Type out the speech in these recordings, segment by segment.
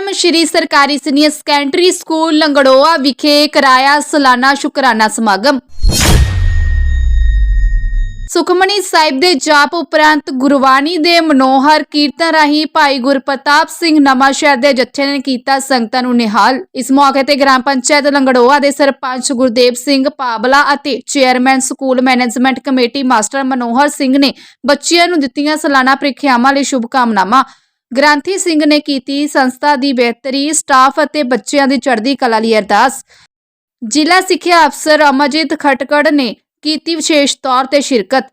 PM ਸ਼੍ਰੀ ਸਰਕਾਰੀ senior secondary school Langroya ਵਿਖੇ ਕਰਾਇਆ ਸਾਲਾਨਾ ਸ਼ੁਕਰਾਨਾ ਸਮਾਗਮ। ਸੁਖਮਣੀ ਸਾਹਿਬ ਦੇ ਜਾਪ ਉਪਰੰਤ ਗੁਰਬਾਣੀ ਦੇ ਮਨੋਹਰ ਕੀਰਤਨ ਰਾਹੀਂ ਭਾਈ ਗੁਰਪ੍ਰਤਾਪ ਸਿੰਘ ਨਵਾਂਸ਼ਹਿਰ ਦੇ ਜੱਥੇ ਨੇ ਕੀਤਾ ਸੰਗਤਾਂ ਨੂੰ ਨਿਹਾਲ। ਇਸ ਮੌਕੇ ਤੇ ਗ੍ਰਾਮ ਪੰਚਾਇਤ ਲੰਗੜੋਆ ਦੇ ਸਰਪੰਚ ਗੁਰਦੇਵ ਸਿੰਘ ਪਾਬਲਾ ਅਤੇ chairman school management committee master Manohar Singh ਨੇ ਬੱਚਿਆਂ ਨੂੰ ਦਿੱਤੀਆਂ ਸਾਲਾਨਾ ਪ੍ਰੀਖਿਆਵਾਂ ਲਈ ਸ਼ੁਭ ਕਾਮਨਾਵਾਂ ਗ੍ਰਾਂਥੀ ਸਿੰਘ ਨੇ ਕੀਤੀ ਸੰਸਥਾ ਦੀ ਬਿਹਤਰੀ, ਸਟਾਫ ਅਤੇ ਬੱਚਿਆਂ ਦੀ ਚੜ੍ਹਦੀ ਕਲਾ ਲਈ ਅਰਦਾਸ। ਜ਼ਿਲ੍ਹਾ ਸਿੱਖਿਆ ਅਫਸਰ ਅਮਰਜੀਤ ਖਟਕੜ ਨੇ ਕੀਤੀ ਵਿਸ਼ੇਸ਼ ਤੌਰ ਤੇ ਸ਼ਿਰਕਤ।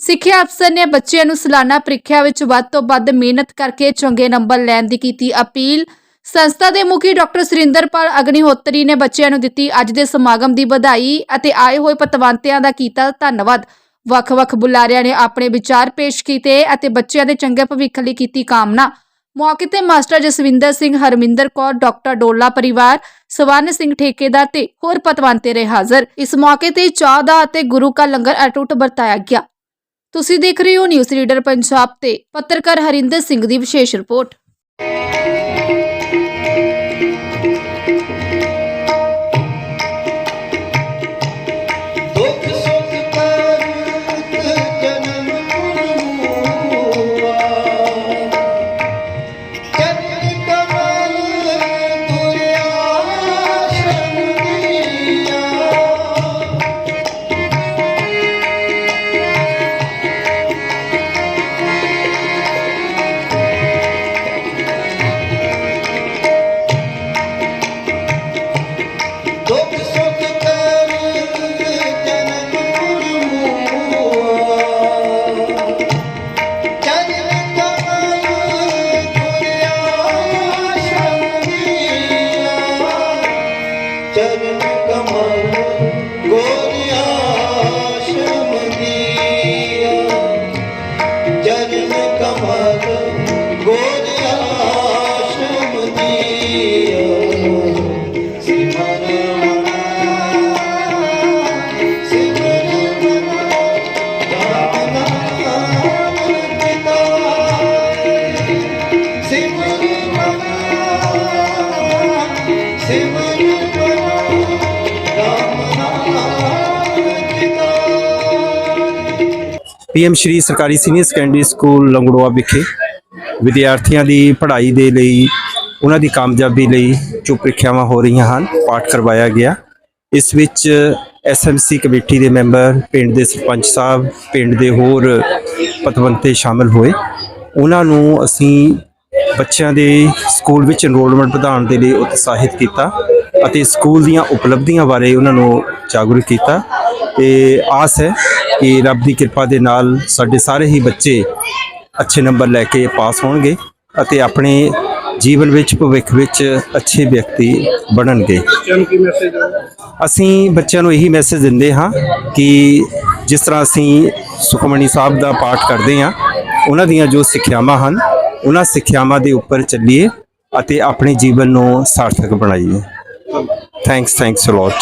ਸਿੱਖਿਆ ਅਫਸਰ ਨੇ ਬੱਚਿਆਂ ਨੂੰ ਸਾਲਾਨਾ ਪ੍ਰੀਖਿਆ ਵਿੱਚ ਵੱਧ ਤੋਂ ਵੱਧ ਮਿਹਨਤ ਕਰਕੇ ਚੰਗੇ ਨੰਬਰ ਲੈਣ ਦੀ ਕੀਤੀ ਅਪੀਲ। ਸੰਸਥਾ ਦੇ ਮੁਖੀ ਡਾਕਟਰ ਸੁਰਿੰਦਰਪਾਲ ਅਗਨੀਹੋਤਰੀ ਨੇ ਬੱਚਿਆਂ ਨੂੰ ਦਿੱਤੀ ਅੱਜ ਦੇ ਸਮਾਗਮ ਦੀ ਵਧਾਈ ਅਤੇ ਆਏ ਹੋਏ ਪਤਵੰਤਿਆਂ ਦਾ ਕੀਤਾ ਧੰਨਵਾਦ। ਵੱਖ-ਵੱਖ ਬੁਲਾਰਿਆਂ ਨੇ ਆਪਣੇ ਵਿਚਾਰ ਪੇਸ਼ ਕੀਤੇ ਅਤੇ ਬੱਚਿਆਂ ਦੇ ਚੰਗੇ ਭਵਿੱਖ ਲਈ ਕੀਤੀ ਕਾਮਨਾ। ਮੌਕੇ ਤੇ ਮਾਸਟਰ ਜਸਵਿੰਦਰ ਸਿੰਘ, ਹਰਮਿੰਦਰ ਕੌਰ, ਡਾਕਟਰ ਡੋਲਾ ਪਰਿਵਾਰ, ਸਵਰਨ ਸਿੰਘ ਠੇਕੇਦਾਰ ਤੇ ਹੋਰ ਪਤਵੰਤੇ ਰਹੇ ਹਾਜ਼ਰ। ਇਸ ਮੌਕੇ ਤੇ ਚਾਹ ਦਾ ਅਤੇ ਗੁਰੂ ਕਾ ਲੰਗਰ ਅਟੁੱਟ ਵਰਤਾਇਆ ਗਿਆ। ਤੁਸੀਂ ਦੇਖ ਰਹੇ ਹੋ ਨਿਊਜ਼ ਰੀਡਰ ਪੰਜਾਬ ਤੇ ਪੱਤਰਕਾਰ ਹਰਿੰਦਰ ਸਿੰਘ ਦੀ ਵਿਸ਼ੇਸ਼ ਰਿਪੋਰਟ। ਪੀਐਮ ਸ਼੍ਰੀ ਸਰਕਾਰੀ ਸੀਨੀਅਰ ਸੈਕੰਡਰੀ ਸਕੂਲ ਲੰਗੜੋਆ ਵਿਖੇ ਵਿਦਿਆਰਥੀਆਂ ਦੀ ਪੜ੍ਹਾਈ ਦੇ ਲਈ, ਉਹਨਾਂ ਦੀ ਕਾਮਯਾਬੀ ਲਈ ਜੋ ਪ੍ਰੀਖਿਆਵਾਂ ਹੋ ਰਹੀਆਂ ਹਨ, ਪਾਠ ਕਰਵਾਇਆ ਗਿਆ। ਇਸ ਵਿੱਚ ਐਸਐਮਸੀ ਕਮੇਟੀ ਦੇ ਮੈਂਬਰ, ਪਿੰਡ ਦੇ ਸਰਪੰਚ ਸਾਹਿਬ, ਪਿੰਡ ਦੇ ਹੋਰ ਪਤਵੰਤੇ ਸ਼ਾਮਲ ਹੋਏ। ਉਹਨਾਂ ਨੂੰ ਅਸੀਂ ਬੱਚਿਆਂ ਦੇ ਸਕੂਲ ਵਿੱਚ ਐਨਰੋਲਮੈਂਟ ਵਧਾਉਣ ਦੇ ਲਈ ਉਤਸ਼ਾਹਿਤ ਕੀਤਾ ਅਤੇ ਸਕੂਲ ਦੀਆਂ ਉਪਲਬਧੀਆਂ ਬਾਰੇ ਉਹਨਾਂ ਨੂੰ ਜਾਗਰੂਕ ਕੀਤਾ। ਤੇ ਆਸ ਹੈ ਕਿ ਰੱਬ ਦੀ ਕਿਰਪਾ ਦੇ ਨਾਲ ਸਾਡੇ ਸਾਰੇ ਹੀ ਬੱਚੇ ਅੱਛੇ ਨੰਬਰ ਲੈ ਕੇ ਪਾਸ ਹੋਣਗੇ ਅਤੇ ਆਪਣੇ ਜੀਵਨ ਵਿੱਚ ਭਵਿੱਖ ਵਿੱਚ ਅੱਛੇ ਵਿਅਕਤੀ ਬਣਨਗੇ। ਅਸੀਂ ਬੱਚਿਆਂ ਨੂੰ ਇਹੀ ਮੈਸੇਜ ਦਿੰਦੇ ਹਾਂ ਕਿ ਜਿਸ ਤਰ੍ਹਾਂ ਅਸੀਂ ਸੁਖਮਣੀ ਸਾਹਿਬ ਦਾ ਪਾਠ ਕਰਦੇ ਹਾਂ ਉਹਨਾਂ ਦੀਆਂ ਜੋ ਸਿੱਖਿਆਵਾਂ ਹਨ ਉਹਨਾਂ ਸਿੱਖਿਆਵਾਂ ਦੇ ਉੱਪਰ ਚੱਲੀਏ ਅਤੇ ਆਪਣੇ ਜੀਵਨ ਨੂੰ ਸਾਰਥਕ ਬਣਾਈਏ। Thanks thanks a lot